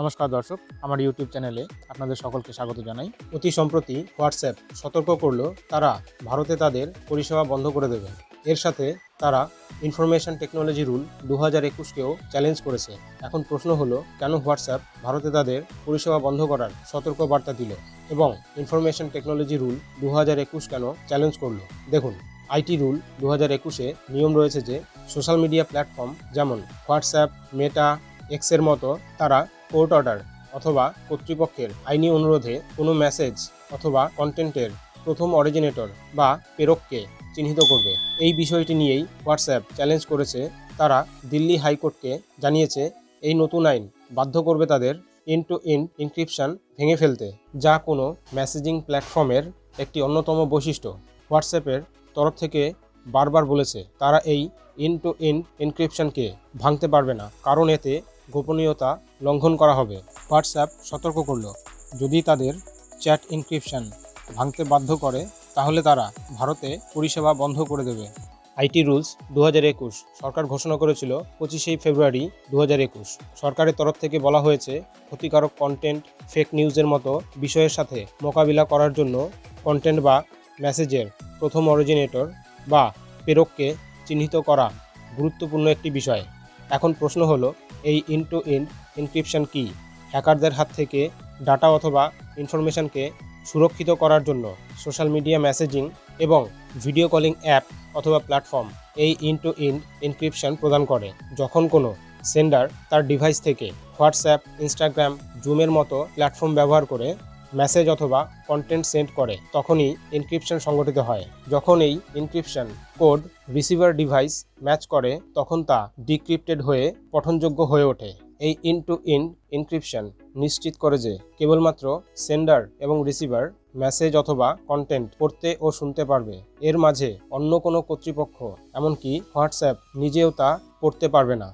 নমস্কার দর্শক, আমার ইউটিউব চ্যানেলে আপনাদের সকলকে স্বাগত জানাই। অতি সম্প্রতি হোয়াটসঅ্যাপ সতর্ক করল, তারা ভারতে তাদের পরিষেবা বন্ধ করে দেবে। এর সাথে তারা ইনফরমেশন টেকনোলজি রুল দু হাজার একুশকেও চ্যালেঞ্জ করেছে। এখন প্রশ্ন হলো, কেন হোয়াটসঅ্যাপ ভারতে তাদের পরিষেবা বন্ধ করার সতর্ক বার্তা দিল এবং ইনফরমেশন টেকনোলজি রুল দু হাজার একুশ কেন চ্যালেঞ্জ করল? দেখুন, আইটি রুল দু হাজার একুশে নিয়ম রয়েছে যে সোশ্যাল মিডিয়া প্ল্যাটফর্ম যেমন হোয়াটসঅ্যাপ মেটা এক্সের মতো তারা কোর্ট অর্ডার অথবা কর্তৃপক্ষের আইনি অনুরোধে কোনো মেসেজ অথবা কন্টেন্টের প্রথম অরিজিনেটর বা প্রেরককে চিহ্নিত করবে। এই বিষয়টি নিয়েই হোয়াটসঅ্যাপ চ্যালেঞ্জ করেছে। তারা দিল্লি হাইকোর্টকে জানিয়েছে, এই নতুন আইন বাধ্য করবে তাদের ইন টু ইন ইনক্রিপশন ভেঙে ফেলতে, যা কোনো মেসেজিং প্ল্যাটফর্মের একটি অন্যতম বৈশিষ্ট্য। হোয়াটসঅ্যাপের তরফ থেকে বারবার বলেছে, তারা এই ইন টু ইন ইনক্রিপশনকে ভাঙতে পারবে না, কারণ এতে গোপনীয়তা লঙ্ঘন করা হবে। হোয়াটসঅ্যাপ সতর্ক করল, যদি তাদের চ্যাট ইনক্রিপশন ভাঙতে বাধ্য করে, তাহলে তারা ভারতে পরিষেবা বন্ধ করে দেবে। আইটি রুলস দু হাজার একুশ, সরকার ঘোষণা করেছিল পঁচিশে ফেব্রুয়ারি দু হাজার একুশ। সরকারের তরফ থেকে বলা হয়েছে, ক্ষতিকারক কন্টেন্ট ফেক নিউজের মতো বিষয়ের সাথে মোকাবিলা করার জন্য কন্টেন্ট বা মেসেজের প্রথম অরিজিনেটর বা প্রেরককে চিহ্নিত করা গুরুত্বপূর্ণ একটি বিষয়। এখন প্রশ্ন হলো, এই ইন টু ইন ইনক্রিপশন কি? হ্যাকারদের হাত থেকে ডাটা অথবা ইনফরমেশনকে সুরক্ষিত করার জন্য সোশ্যাল মিডিয়া মেসেজিং এবং ভিডিও কলিং অ্যাপ অথবা প্ল্যাটফর্ম এই ইন টু ইন ইনক্রিপশন প্রদান করে। যখন কোনো সেন্ডার তার ডিভাইস থেকে হোয়াটসঅ্যাপ ইনস্টাগ্রাম জুমের মতো প্ল্যাটফর্ম ব্যবহার করে মেসেজ অথবা কন্টেন্ট সেন্ড করে, তখনই ইনক্রিপশন সংগঠিত হয়। যখন এই encryption code receiver device match করে, তখন তা ডিক্রিপ্টেড হয়ে পঠনযোগ্য হয়ে ওঠে। এই ইন টু ইন ইনক্রিপশন নিশ্চিত করে যে কেবলমাত্র সেন্ডার এবং রিসিভার মেসেজ অথবা কন্টেন্ট পড়তে ও শুনতে পারবে। এর মাঝে অন্য কোনো কর্তৃপক্ষ, এমনকি হোয়াটসঅ্যাপ নিজেও তা পড়তে পারবে না।